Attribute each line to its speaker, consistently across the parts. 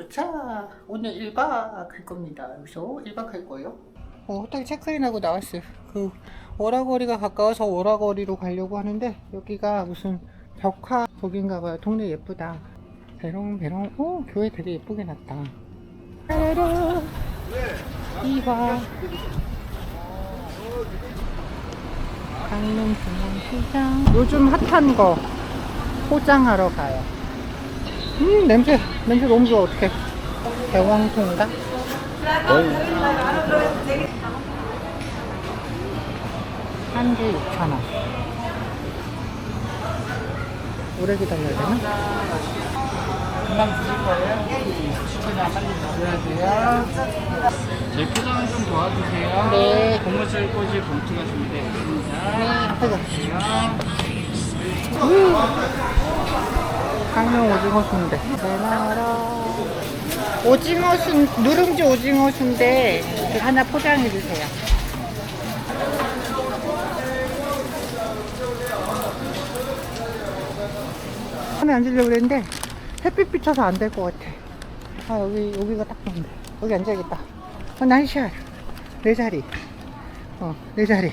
Speaker 1: 도착. 오늘 1박 할 겁니다. 여기서 1박 할 거예요. 어, 호텔 체크인하고 나왔어요. 그 오라거리가 가까워서 오라거리로 가려고 하는데 여기가 무슨 벽화 거긴가 봐요. 동네 예쁘다. 배롱 배롱. 오 교회 되게 예쁘게 놨다. 따라라 이화 강릉 중앙시장 요즘 핫한 거 포장하러 가요. 음 냄새 냄새 너무 좋아 어떡해. 대왕통가? 한개 6,000원. 오래 기다려야 되나?
Speaker 2: 금방 드실 거예요? 시간이 빨리 드셔야 돼요. 제 포장을 좀 도와주세요.
Speaker 1: 네.
Speaker 2: 고무줄 꽂이 봉투가 준비되어 있습니다.
Speaker 1: 아이고.
Speaker 2: 주세요.
Speaker 1: 강릉 오징어 순대. 내놔라. 오징어 순, 누룽지 오징어 순대 하나 포장해 주세요. 안에 앉으려고 그랬는데 햇빛 비쳐서 안 될 것 같아. 아, 여기, 여기가 딱 좋은데. 여기 앉아야겠다. 어, 나이샷. 내 자리. 어, 내 자리.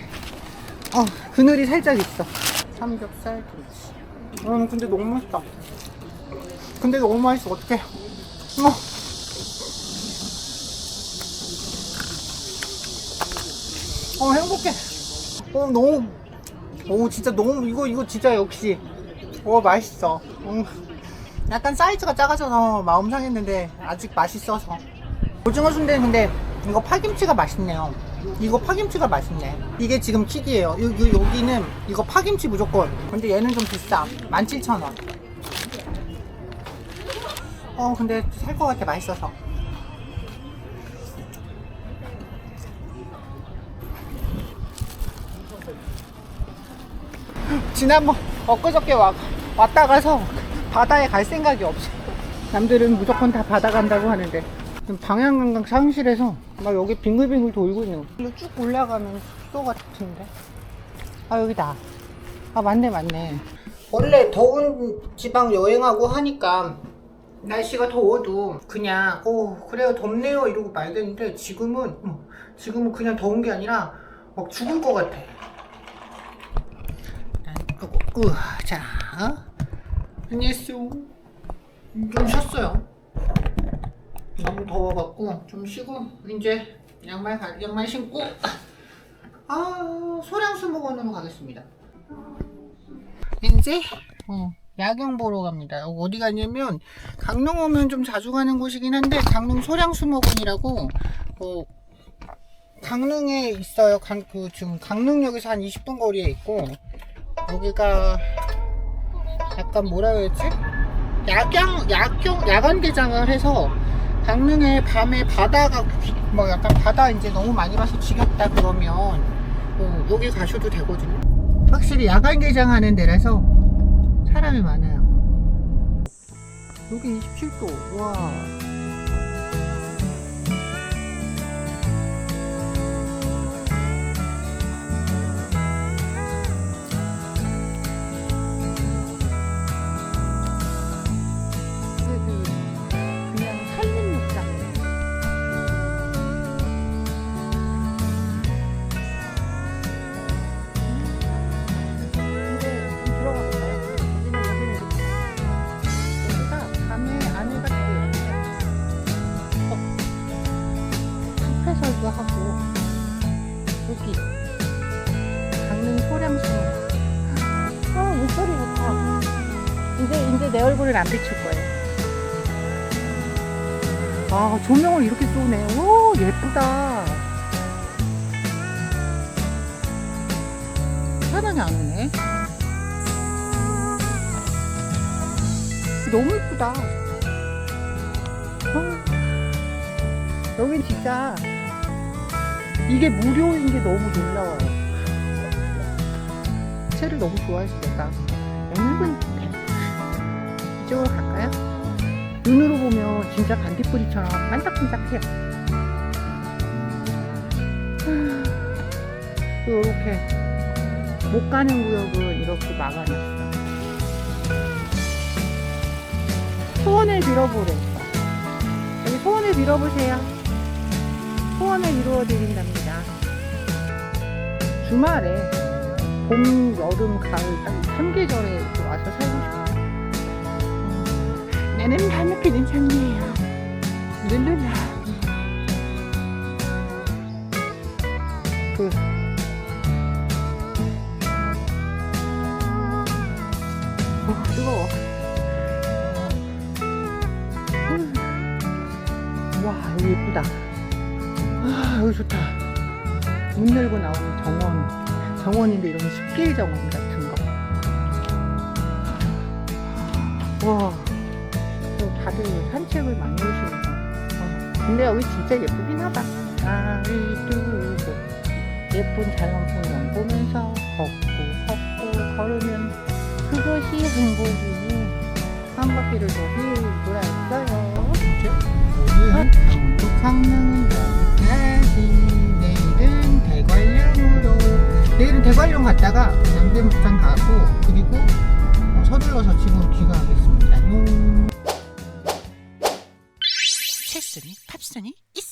Speaker 1: 어, 그늘이 살짝 있어. 삼겹살 김치. 음, 근데 너무 맛있다. 근데 너무 맛있어. 어떡해. 어. 어, 행복해. 어, 너무, 오, 진짜 너무, 이거, 이거 진짜 역시. 오, 맛있어. 음. 약간 사이즈가 작아져서 마음 상했는데, 아직 맛있어서. 오징어 순대는 근데, 이거 파김치가 맛있네요. 이거 파김치가 맛있네. 이게 지금 킥이에요. 요, 요, 여기는 이거 파김치 무조건. 근데 얘는 좀 비싸. 17,000원. 어, 근데 살 것 같아. 맛있어서. 지난번 엊그저께 와, 왔다 가서 바다에 갈 생각이 없어. 남들은 무조건 다 바다 간다고 하는데 방향감각 상실해서 막 여기 빙글빙글 돌고 있는 거. 쭉 올라가면 숙소 같은데. 아 여기다. 아 맞네 맞네. 원래 더운 지방 여행하고 하니까 날씨가 더워도 그냥 오 그래요 덥네요 이러고 말겠는데 지금은 어, 지금은 그냥 더운 게 아니라 막 죽을 것 같아. 아이고, 우와, 자, 안녕하세요. 좀 쉬었어요. 너무 더워갖고 좀 쉬고 이제 양말 가, 양말 신고 아 소량수 목원으로 가겠습니다. 이제 어, 야경 보러 갑니다. 어디 가냐면 강릉 오면 좀 자주 가는 곳이긴 한데 강릉 소량수목원이라고 어, 강릉에 있어요. 강, 그 지금 강릉역에서 한 20분 거리에 있고 여기가 약간 뭐라 해야지? 야경, 야경, 야간 개장을 해서 강릉에 밤에 바다가 기- 뭐 약간 바다 이제 너무 많이 봐서 지겹다 그러면 어, 여기 가셔도 되거든요. 확실히 야간 개장하는 데라서 사람이 많아요. 여기 27도. 와. 내 얼굴을 안 비출 거예요. 아 조명을 이렇게 쏘네. 오 예쁘다. 차단이 안 오네. 너무 예쁘다. 어. 여긴 진짜 이게 무료인 게 너무 놀라워요. 채를 너무 좋아했어 내가. 오늘은 이쪽으로 갈까요? 눈으로 보면 진짜 반딧불이처럼 반짝반짝해요 이렇게 못 가는 구역은 이렇게 막아놨어 소원을 빌어보래 소원을 빌어보세요. 소원을 이루어드린답니다. 주말에 봄, 여름, 가을 딱 3계절에 와서 살고 싶어요. 음, 나는 밤늦게 괜찮네요. 룰루라. 그 어, 뜨거워. 음. 와, 여기 예쁘다. 아, 여기 좋다. 문 열고 나오는 정원. 정원인데 이런 숲길 정원 같은 거. 와, 또 다들 산책을 많이 오시네요. 어, 근데 여기 진짜 예쁘긴 하다. 아이도 예쁜 자연 풍경 보면서 걷고 걷고 걸으면 그것이 행복이니 한 바퀴를 더 돌아왔어요. 오늘 강원도 강릉은 여기까지 내일은 대관령으로 내일은 대관령 갔다가 양대목장 가고 그리고 어, 서둘러서 지금 귀가하겠습니다.
Speaker 3: 팝스톤이 팝스톤이 있어.